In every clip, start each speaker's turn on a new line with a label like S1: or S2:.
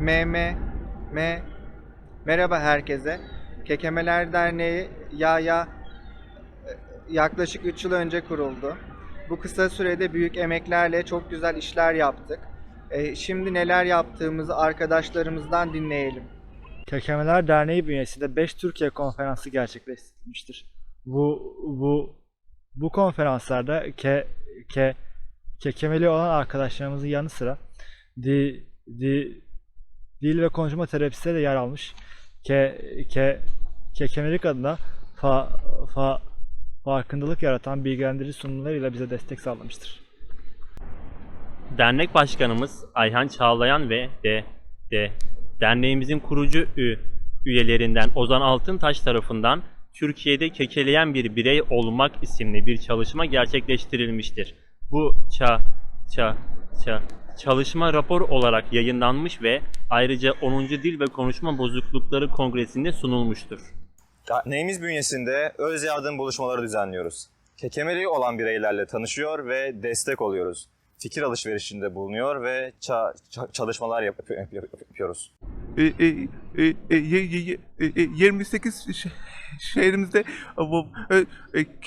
S1: M, M. Merhaba herkese. Kekemeler Derneği ya ya yaklaşık 3 yıl önce kuruldu. Bu kısa sürede büyük emeklerle çok güzel işler yaptık. E, şimdi neler yaptığımızı arkadaşlarımızdan dinleyelim.
S2: Kekemeler Derneği bünyesinde 5 Türkiye konferansı gerçekleştirilmiştir. Bu bu bu konferanslarda ke, ke, kekemeli olan arkadaşlarımızın yanı sıra di, di, dil ve konuşma terapistleri de yer almış. Ke, ke, kekemelik adına fa, fa, farkındalık yaratan bilgilendirici sunumlarıyla bize destek sağlamıştır.
S3: Dernek başkanımız Ayhan Çağlayan ve de de derneğimizin kurucu ü, üyelerinden Ozan Altıntaş tarafından Türkiye'de kekeleyen bir birey olmak isimli bir çalışma gerçekleştirilmiştir. Bu ça ça ça çalışma rapor olarak yayınlanmış ve ayrıca 10. Dil ve Konuşma Bozuklukları Kongresi'nde sunulmuştur.
S4: Derneğimiz bünyesinde öz yardım buluşmaları düzenliyoruz. Kekemeli olan bireylerle tanışıyor ve destek oluyoruz. Fikir alışverişinde bulunuyor ve ça- ça- çalışmalar yap- yap- yap- yapıyoruz.
S5: E, e, e, e, e, 28 şe- şehrimizde bu,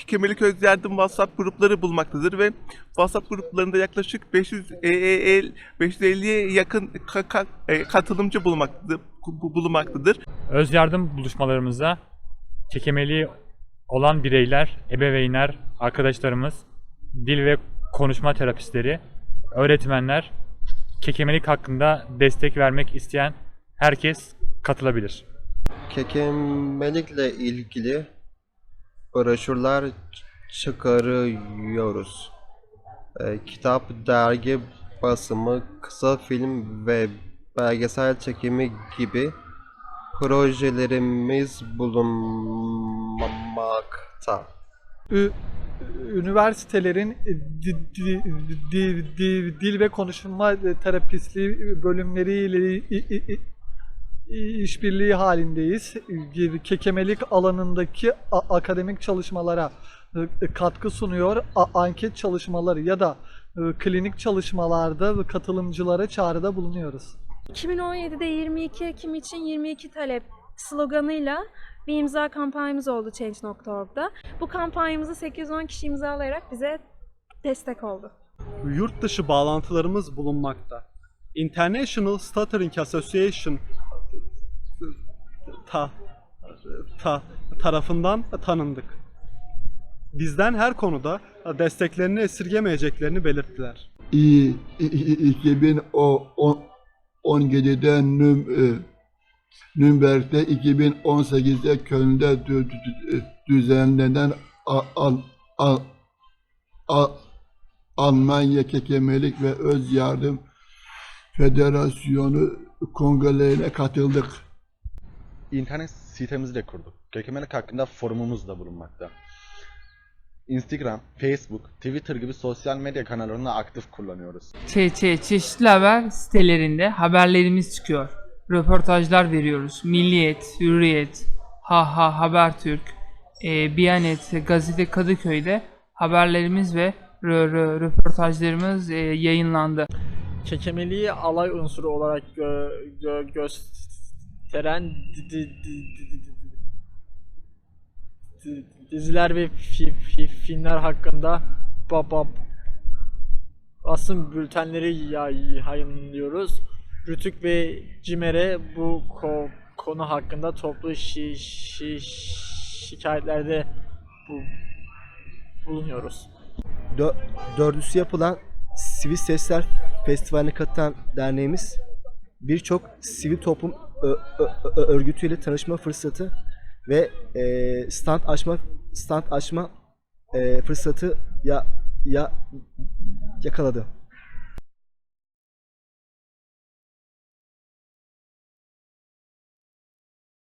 S5: Kemelik Öz Yardım WhatsApp grupları bulmaktadır ve WhatsApp gruplarında yaklaşık 500 e, e, el- 550'ye yakın ka- ka- katılımcı bulunmaktadır. bu- bulunmaktadır.
S6: Öz yardım buluşmalarımızda kekemeli olan bireyler, ebeveynler, arkadaşlarımız, dil ve konuşma terapistleri, öğretmenler, kekemelik hakkında destek vermek isteyen herkes katılabilir.
S7: Kekemelikle ilgili broşürler çıkarıyoruz. Ee, kitap, dergi basımı, kısa film ve belgesel çekimi gibi projelerimiz bulunmakta.
S8: Ü- üniversitelerin di- di- di- di- dil ve konuşma terapistliği bölümleriyle işbirliği halindeyiz. Gibi Kekemelik alanındaki akademik çalışmalara e, katkı sunuyor. Anket çalışmaları ya da e, klinik çalışmalarda katılımcılara çağrıda bulunuyoruz.
S9: 2017'de 22 Ekim için 22 talep sloganıyla bir imza kampanyamız oldu Change.org'da. Bu kampanyamızı 810 kişi imzalayarak bize destek oldu.
S10: yurt dışı bağlantılarımız bulunmakta. International Stuttering Association ta, ta, tarafından tanındık. Bizden her konuda desteklerini esirgemeyeceklerini belirttiler.
S11: 2017'de Nüm, e, Nürnberg'de 2018'de Köln'de dü- dü- dü- düzenlenen Almanya Kekemelik ve Öz Yardım Federasyonu kongrelerine katıldık.
S12: İnternet sitemizi de kurduk. Kekemelik hakkında forumumuz da bulunmakta. Instagram, Facebook, Twitter gibi sosyal medya kanallarını aktif kullanıyoruz.
S13: çe çe- çeşitli haber sitelerinde haberlerimiz çıkıyor. Röportajlar veriyoruz. Milliyet, Hürriyet, Ha Ha Habertürk, e, Biyanet, Gazete Kadıköy'de haberlerimiz ve rö- rö- röportajlarımız e, yayınlandı.
S2: Kekemeliği alay unsuru olarak gö- gö- gösteren di- diziler ve fi- fi- filmler hakkında baba basın bültenleri yay- yayınlıyoruz. Rütük ve Cimer'e bu ko- konu hakkında toplu şi- şi- şikayetlerde bu bulunuyoruz.
S7: Dö- dördüncüsü yapılan Sivil Sesler Festivali'ne katılan derneğimiz birçok sivil toplum örgütüyle tanışma fırsatı ve e, stand açma stand açma e, fırsatı ya ya yakaladı.